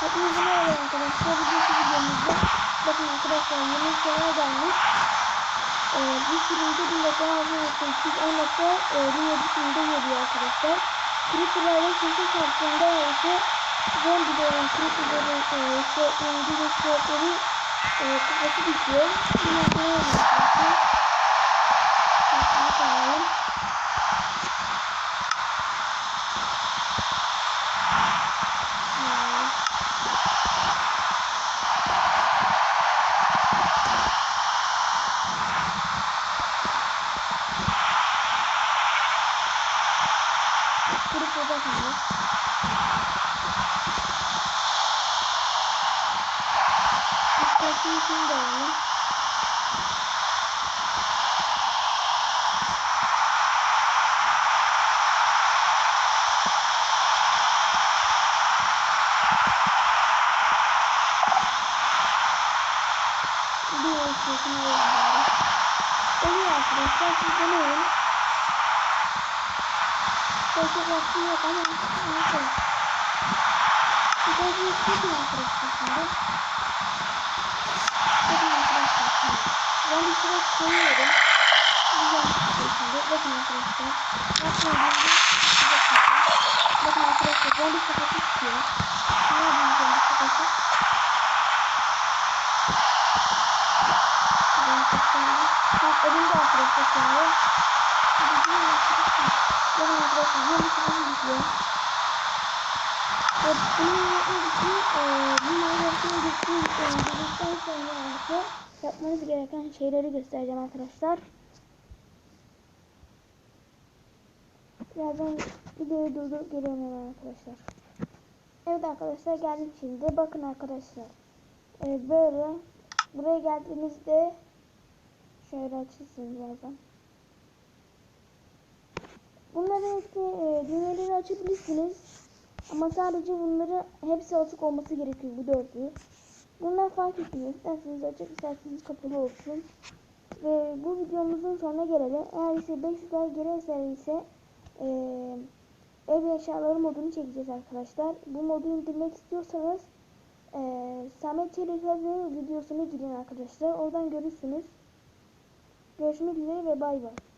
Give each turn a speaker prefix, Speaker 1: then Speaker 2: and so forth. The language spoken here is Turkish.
Speaker 1: Hepinize merhaba arkadaşlar. Bugünkü videomuzda bakın arkadaşlar yeni sene gelmiş. Ee, bir sürümde bir dakika hazırlıklı 210 e, bir yedisinde geliyor arkadaşlar. Creeper'larla kimse şartlarında ise zombilerin, creeper'ların e, şortların, gibi şortları e, kafası düşüyor. Yine ne oluyor arkadaşlar? Şartları koyalım. Şunu da alalım. Bir alalım bari. Oluyor arkadaşlar siz deneyin. Çok vakti yok ama neyse. Bir de bir istedim arkadaşlar şimdi. Bakın arkadaşlar şimdi. Ben bir süre koyuyorum. Güzel bir şimdi. Bakın arkadaşlar. Bakın arkadaşlar. Bakın arkadaşlar. Ben bir sepeti istiyorum. Ne yapayım ben bir sepeti? Ben sepetimi. Ben elimde arkadaşlar şimdi. Bakın arkadaşlar. Bakın arkadaşlar. Ben bir sepeti istiyorum. Ve bunun yapmak için e, bu mağazasına gittiğim dedikten sonra ise yapmanız gereken şeyleri göstereceğim arkadaşlar. Birazdan videoyu durdurup geliyorum hemen arkadaşlar. Evet arkadaşlar geldim şimdi. Bakın arkadaşlar. E, böyle buraya geldiğinizde şöyle açılsın birazdan. Bunların hepsi e, düğmeleri açabilirsiniz. Ama sadece bunları hepsi açık olması gerekiyor bu dördü. Bunlar fark etmiyor. İsterseniz açık isterseniz kapalı olsun. Ve bu videomuzun sonuna gelelim. Eğer ise 5 sizler gelirse ise eee ev eşyaları modunu çekeceğiz arkadaşlar. Bu modu indirmek istiyorsanız eee Samet Çelikaz'ın videosunu girin arkadaşlar. Oradan görürsünüz. Görüşmek üzere ve bay bay.